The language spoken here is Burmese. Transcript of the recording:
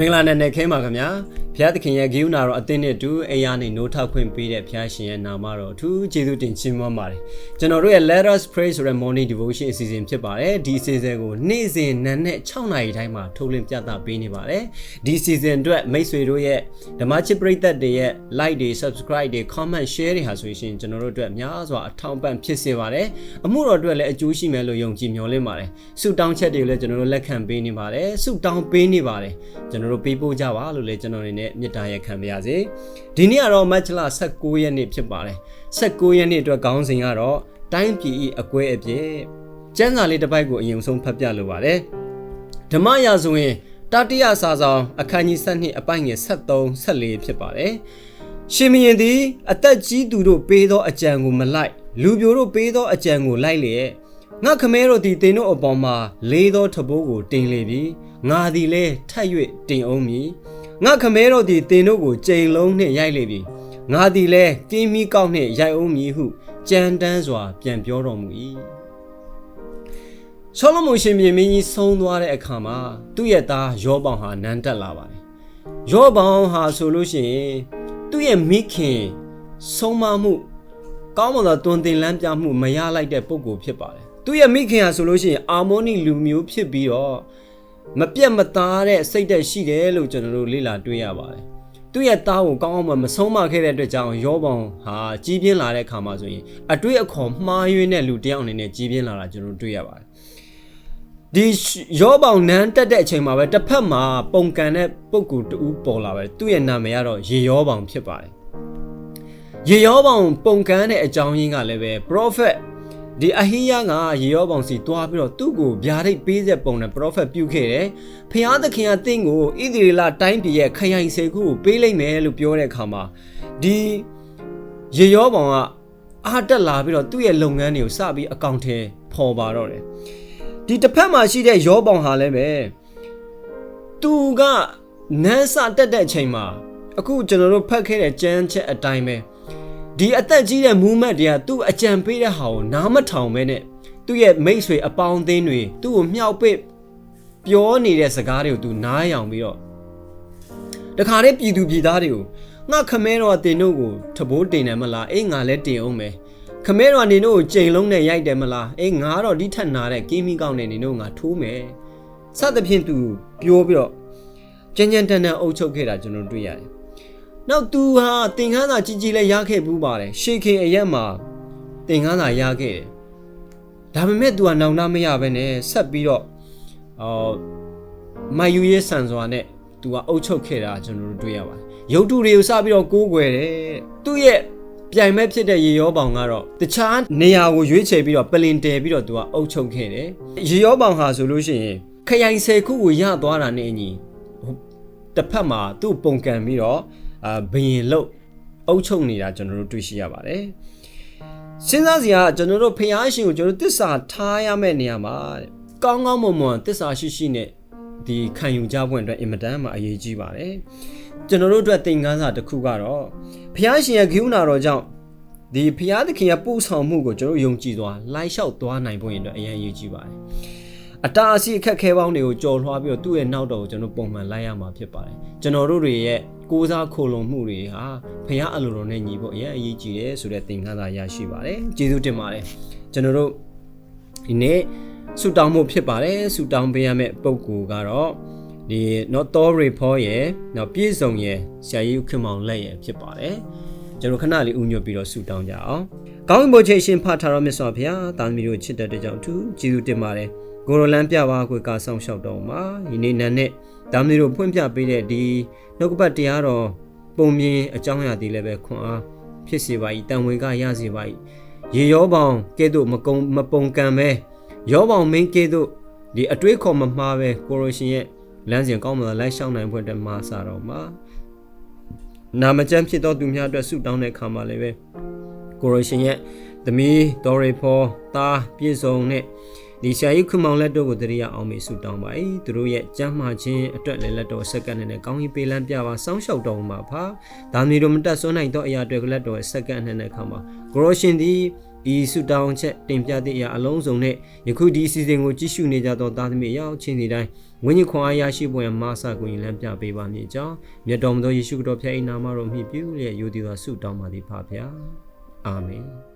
မင်္ဂလာနဲ့နဲ့ခဲပါခင်ဗျာ ဘုရားသခင်ရဲ့ဂိယူနာတော်အသင်းနဲ့တူအိယာနေနိုးထောက်ခွင့်ပေးတဲ့ဘုရားရှင်ရဲ့နာမတော်အထူးကျေးဇူးတင်ချီးမွမ်းပါတယ်ကျွန်တော်တို့ရဲ့ Let us pray ဆိုတဲ့ morning devotion အစီအစဉ်ဖြစ်ပါတယ်ဒီအစီအစဉ်ကိုနေ့စဉ်နံနက်6နာရီတိုင်းမှာထုတ်လွှင့်ပြသပေးနေပါတယ်ဒီအစီအစဉ်အတွက်မိတ်ဆွေတို့ရဲ့ဓမ္မချစ်ပရိသတ်တွေရဲ့ like တွေ subscribe တွေ comment share တွေဟာဆိုရှင်ကျွန်တော်တို့အတွက်များစွာအထောက်ပံ့ဖြစ်စေပါတယ်အမှုတော်အတွက်လည်းအကျိုးရှိမယ်လို့ယုံကြည်မျှော်လင့်ပါတယ်ဆုတောင်းချက်တွေကိုလည်းကျွန်တော်တို့လက်ခံပေးနေပါတယ်ဆုတောင်းပေးနေပါတယ်ကျွန်တော်တို့ပေးပို့ကြပါလို့လည်းကျွန်တော်အနေနဲ့မေတ္တာရက်ခံပါရစေဒီနေ့ကတော့မတ်လ16ရက်နေ့ဖြစ်ပါတယ်16ရက်နေ့အတွက်ခေါင်းစဉ်ကတော့တိုင်းပြည်ဤအကွဲအပြည့်ကျမ်းစာလေးတစ်ပိုက်ကိုအရင်ဆုံးဖတ်ပြလိုပါတယ်ဓမ္မရာဇဝင်တတိယစာဆောင်အခန်းကြီး7အပိုင်ငယ်73 74ဖြစ်ပါတယ်ရှင်မင်းသည်အသက်ကြီးသူတို့ပေးသောအကြံကိုမလိုက်လူပြိုတို့ပေးသောအကြံကိုလိုက်လျက်ငါခမဲတို့သည်တင်တို့အပေါ်မှာလေးသောထဘိုးကိုတင်လေပြီငါသည်လည်းထပ်၍တင်အောင်မည် ငါခမဲတို့သည်တင်တို့ကိုကြိမ်လုံးနှင့်ရိုက်လေပြီငါသည်လည်းကင်းမီကောက်နှင့်ရိုက်အောင်မည်ဟုကြံတန်းစွာ ပြန်ပြောတော်မူ၏ရှောလမုန်ရှင်မြေမင်းကြီးဆုံးသွားတဲ့အခါမှာသူ့ရဲ့သားယောဘောင်ဟာနန်းတက်လာပါတယ်ယောဘောင်ဟာဆိုလို့ရှိရင်သူ့ရဲ့မိခင်ဆုံးမမှုကောင်းမွန်သောတွင်တင်လန်းပြမှုမရလိုက်တဲ့ပုံကိုဖြစ်ပါတယ်သူ့ရဲ့မိခင်ဟာဆိုလို့ရှိရင်အာမောနီလူမျိုးဖြစ်ပြီးတော့ မပြတ်မသားတဲ့စိတ်သက်ရှိတယ်လို့ကျွန်တော်တို့လေ့လာတွေ့ရပါတယ်။သူ့ရဲ့သားကိုကောင်းအောင်မဆုံးမခဲ့တဲ့အတွက်ကြောင့်ယောဘောင်ဟာကြီးပြင်းလာတဲ့အခါမှာဆိုရင်အတွေ့အခေါ်မှားယွင်းတဲ့လူတစ်ယောက်အနေနဲ့ကြီးပြင်းလာတာကျွန်တော်တို့တွေ့ရပါတယ်။ဒီယောဘောင်နန်းတက်တဲ့အချိန်မှာပဲတစ်ဖက်မှာပုံကန်တဲ့ပုံကူတူပေါ်လာပဲသူ့ရဲ့နာမည်ကတော့ရေယောဘောင်ဖြစ်ပါတယ်။ရေယောဘောင်ပုံကန်တဲ့အကြောင်းရင်းကလည်းပဲ prophet ဒီအဟိယကရေရောပေါင်စီတွားပြီးတော့သူ့ကိုဗျာဒိတ်ပေးတဲ့ပုံနဲ့ပရောဖက်ပြုခဲ့တယ်။ဖျားသခင်ကတင့်ကိုဣသရေလတိုင်းပြည်ရဲ့ခရိုင်စေခုကိုပေးလိုက်မယ်လို့ပြောတဲ့အခါမှာဒီရေရောပေါင်ကအားတက်လာပြီးတော့သူ့ရဲ့လုပ်ငန်းတွေကိုစပြီးအကောင့်ထဲပေါ်ပါတော့တယ်။ဒီတစ်ဖက်မှာရှိတဲ့ရောပေါင်ဟာလည်းပဲသူကနန်းစတက်တဲ့အချိန်မှာအခုကျွန်တော်တို့ဖတ်ခဲ့တဲ့ကြမ်းချက်အတိုင်းပဲ ဒီအသက်ကြီးတဲ့မူးမတ်တွေကသူ့အကြံပေးတဲ့ဟာကိုနားမထောင်ပဲနဲ့သူ့ရဲ့မိတ်ဆွေအပေါင်းအသင်းတွေသူ့ကိုမြှောက်ပစ်ပြောနေတဲ့စကားတွေကိုသူနားယောင်ပြီးတော့တခါတည်းပြည်သူပြည်သားတွေကိုငါခမဲတော်တင်တို့ကိုထဘိုးတင်တယ်မလားအေးငါလည်းတင်အောင်မယ်ခမဲတော်နေတို့ကိုကြိမ်လုံးနဲ့ရိုက်တယ်မလားအေးငါတော့ဒီထက်နာတဲ့ကင်းမီကောင်းနေနေတို့ငါထိုးမယ်စသဖြင့်သူပြောပြီးတော့ကြမ်းကြမ်းတန်တန်အုပ်ချုပ်ခဲ့တာကျွန်တော်တွေ့ရတယ် နောက်သူဟာသင်္ကန်းသာကြီးကြီးလဲရခဲ့ဘူးပါတယ်ရှေခင်အရက်မှာသင်္ကန်းသာရခဲ့တယ်ဒါပေမဲ့သူကနောင်တမရပဲနဲ့ဆက်ပြီးတော့အော်မယူရဲဆန်စွာနဲ့သူကအုပ်ချုပ်ခဲ့တာကျွန်တော်တို့တွေ့ရပါတယ်ရုပ်တုတွေကိုစပြီးတော့ကိုးကွယ်တယ်သူ့ရဲ့ပြိုင်မဲ့ဖြစ်တဲ့ရေရောပေါင်ကတော့တခြားနေရာကိုရွေးချယ်ပြီးတော့ပလင်တယ်ပြီးတော့သူကအုပ်ချုပ်ခဲ့တယ်ရေရောပေါင်ဟာဆိုလို့ရှိရင်ခရိုင်ဆယ်ခုကိုရသွားတာနဲ့အညီတစ်ဖက်မှာသူ့ပုံကန်ပြီးတော့ အာဘယင်လုတ်အုပ်ချုပ်နေတာကျွန်တော်တို့တွေ့ရှိရပါတယ်စဉ်းစားစရာကျွန်တော်တို့ဖျားရှင်ကိုကျွန်တော်တို့တစ္ဆာထားရမယ့်နေရာမှာကောင်းကောင်းမွန်မွန်တစ္ဆာရှိရှိနဲ့ဒီခံယူကြဖို့အတွက်အင်မတန်မှအရေးကြီးပါတယ်ကျွန်တော်တို့အတွက်သင်ခန်းစာတစ်ခုကတော့ဖျားရှင်ရဲ့ဂိူးနာတော်ကြောင့်ဒီဖျားသခင်ရဲ့ပို့ဆောင်မှုကိုကျွန်တော်ယုံကြည်သွားလိုက်လျှောက်သွားနိုင်ဖို့အတွက်အရင်အရေးကြီးပါတယ်အတားအဆီးအခက်ခဲပေါင်းတွေကိုကြော်လွှားပြီးတော့သူ့ရဲ့နောက်တော်ကိုကျွန်တော်ပုံမှန်လိုက်ရမှာဖြစ်ပါတယ်ကျွန်တော်တို့တွေရဲ့ ကိုးစားခိုလုံမှုတွေဟာဖះအလိုတော်နဲ့ညီဖို့အရင်အရေးကြီးတယ်ဆိုတဲ့သင်ခန်းစာရရှိပါတယ်ကျေးဇူးတင်ပါတယ်ကျွန်တော်တို့ဒီနေ့ဆူတောင်းမှုဖြစ်ပါတယ်ဆူတောင်းပေးရမယ့်ပုံကူကတော့ဒီ nottor report ရဲ့နောက်ပြည့်စုံရဲ့ဆရာကြီးခင်မောင်လက်ရဲ့ဖြစ်ပါတယ်ကျွန်တော်ခဏလေးဥညွတ်ပြီးတော့ဆူတောင်းကြအောင်ကောင်းကင်ဘုရားရှင်ဖတ်ထားတော်မြတ်စွာဘုရားတာသမီတို့ချစ်တဲ့ကြောင့်သူကျေးဇူးတင်ပါတယ်ကိုရိုလန်ပြပါကွယ်ကဆောင်လျှောက်တော်မှာဒီနေ့နန်းနဲ့ ဒါမျိုးတို့ဖွင့်ပြပေးတဲ့ဒီနှုတ်ကပတ်တရားတော်ပုံမြင်အကြောင်းအရာတွေလည်းပဲခွန်အားဖြစ်စေပါ၏တန်ဝင်ကရစေပါ၏ရေရောပေါင်ကဲ့သို့မကုံမပုံကံပဲရောပေါင်မင်းကဲ့သို့ဒီအတွေးခေါ်မမှားပဲကိုရိုရှင်ရဲ့လမ်းစဉ်ကောင်းမလားလိုက်ရှောင်းနိုင်ဖို့အတွက်မှားစားတော်မှာနာမကျန်းဖြစ်သောသူများအတွက်ဆုတောင်းတဲ့အခါမှာလည်းပဲကိုရိုရှင်ရဲ့သမီးဒေါ်ရီဖော်သားပြည့်စုံနဲ့ ဒီဆရာကြီးခွန်မောင်လက်တို့ကိုတရိယာအောင်မေဆုတောင်းပါ၏သူတို့ရဲ့ကြမ်းမာခြင်းအတွက်လည်းလက်တော်ဆက်ကနဲ့နဲ့ကောင်းကြီးပေးလန်းပြပါစောင်းလျှောက်တော်မှာဖာဒါမျိုးတို့မတက်ဆွနိုင်သောအရာတွေကလက်တော်ဆက်ကနဲ့နဲ့ခါမှာဂရိုရှင်သည်ဤဆုတောင်းချက်တင်ပြသည့်အရာအလုံးစုံနဲ့ယခုဒီအစီအစဉ်ကိုကြည့်ရှုနေကြသောသားသမီးအရောက်ချင်းစီတိုင်းဝိညာဉ်ခွန်အားရရှိပေါ်ရန်မဆာကိုရင်လမ်းပြပေးပါမည်အကြောင်းမြတ်တော်မူသောယေရှုခရစ်တော်ဖျား၏နာမတော်မြှုပ်ပြုလျက်ယိုသည်သောဆုတောင်းပါသည်ဖပါဗျာအာမင်